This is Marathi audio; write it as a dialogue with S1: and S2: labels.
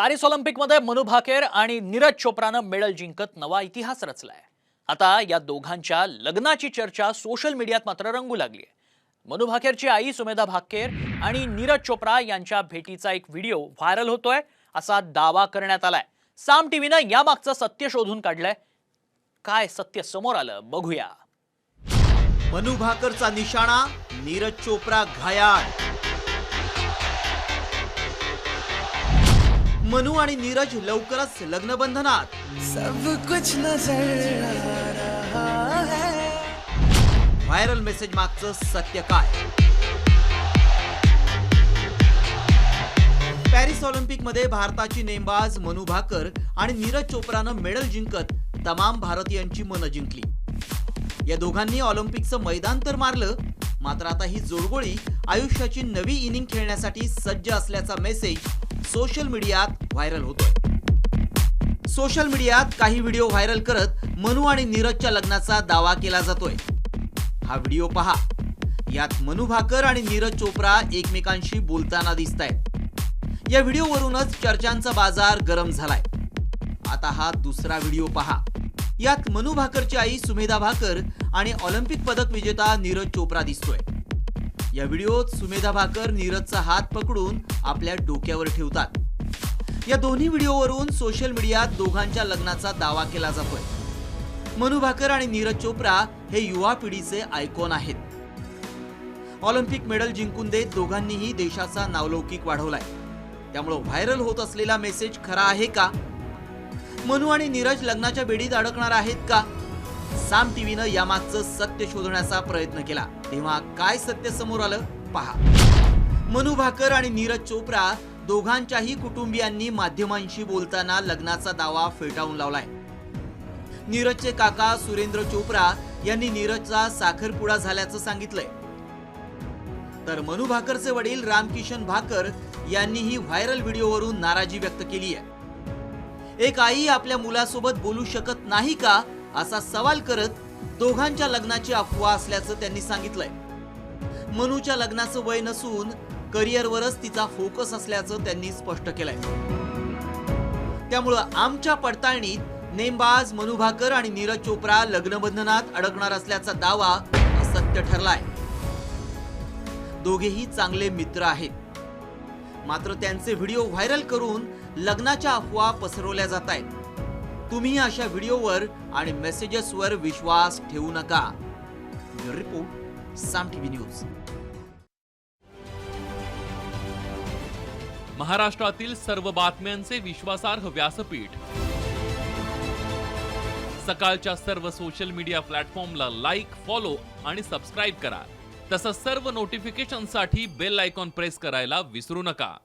S1: पॅरिस ऑलिम्पिकमध्ये मनु भाकेर आणि नीरज चोप्रानं मेडल जिंकत नवा इतिहास रचलाय. आता या दोघांच्या लग्नाची चर्चा सोशल मीडियात मात्र रंगू लागली आहे मनु भाकेरची आई सुमेधा भाकेर आणि नीरज चोप्रा यांच्या भेटीचा एक व्हिडिओ व्हायरल होतोय असा दावा करण्यात आलाय. साम टीव्हीनं यामागचं सत्य शोधून काढलंय. काय सत्य समोर आलं बघूया.
S2: मनु भाकरचा निशाणा नीरज चोप्रा घायाळ. मनु आणि नीरज लवकरच लग्नबंधनात.
S3: सब कुछ नजर आ रहा है.
S2: व्हायरल मेसेज मागचं सत्य काय? पॅरिस ऑलिम्पिकमध्ये भारताची नेमबाज मनु भाकर आणि नीरज चोप्रानं मेडल जिंकत तमाम भारतीयांची मनं जिंकली. या दोघांनी ऑलिम्पिकचं मैदान तर मारलं मात्र आता ही जोडगोळी आयुष्याची नवी इनिंग खेळण्यासाठी सज्ज असल्याचा मेसेज सोशल मीडियात व्हायरल होतोय. सोशल मीडियात काही व्हिडिओ व्हायरल करत मनु आणि नीरजच्या लग्नाचा दावा केला जातोय. हा व्हिडिओ पहा. यात मनु भाकर आणि नीरज चोप्रा एकमेकांशी बोलताना दिसत आहेत या व्हिडिओवरूनच चर्चांचा बाजार गरम झालाय. आता हा दुसरा व्हिडिओ पहा. यात मनु भाकरची आई सुमेधा भाकर आणि ऑलिम्पिक पदक विजेता नीरज चोप्रा दिसतोय. या व्हिडिओत सुमेधा भाकर नीरजचा हात पकडून आपल्या डोक्यावर ठेवतात. या दोन्ही व्हिडिओवरून सोशल मीडियात दोघांच्या लग्नाचा दावा केला जातोय. मनु भाकर आणि नीरज चोप्रा हे युवा पिढीचे आयकॉन आहेत. ऑलिम्पिक मेडल जिंकून देत दोघांनीही देशाचा नावलौकिक वाढवलाय. त्यामुळं व्हायरल होत असलेला मेसेज खरा आहे का? मनु आणि नीरज लग्नाच्या बेडीत अडकणार आहेत का? साम टीव्हीनं यामागचं सत्य शोधण्याचा प्रयत्न केला. तेव्हा काय सत्य समोर आलं? पहा. मनु भाकर आणि नीरज चोप्रा दोघांच्याही कुटुंबियांनी माध्यमांशी बोलताना लग्नाचा दावा फेटाळून लावलाय. नीरजचे काका सुरेंद्र चोप्रा यांनी नीरजचा साखरपुडा झाल्याचं सांगितलंय. तर मनु भाकरचे वडील रामकिशन भाकर यांनीही व्हायरल व्हिडिओवरून नाराजी व्यक्त केली आहे एक आई आपल्या मुलासोबत बोलू शकत नाही का? असा सवाल करत दोघांच्या लग्नाची अफवा असल्याचं त्यांनी सांगितलंय. मनूच्या लग्नाचं वय नसून करिअरवरच तिचा फोकस असल्याचं त्यांनी स्पष्ट केलंय. त्यामुळं आमच्या पडताळणीत नेमबाज मनु भाकर आणि नीरज चोप्रा लग्नबंधनात अडकणार असल्याचा दावा असत्य ठरलाय. दोघेही चांगले मित्र आहेत. मात्र त्यांचे व्हिडिओ व्हायरल करून लग्नाच्या अफवा पसरवल्या जात आहेत तुम्ही अशा व्हिडिओवर आणि मेसेजेसवर विश्वास ठेवू नका. Report Saam TV news.
S4: महाराष्ट्रातील सर्व बातम्यांचे विश्वासार्ह व्यासपीठ. सकाळच्या सर्व सोशल मीडिया प्लॅटफॉर्मला लाईक फॉलो आणि सबस्क्राईब करा. तसंच सर्व नोटिफिकेशनसाठी बेल आयकॉन प्रेस करायला विसरू नका.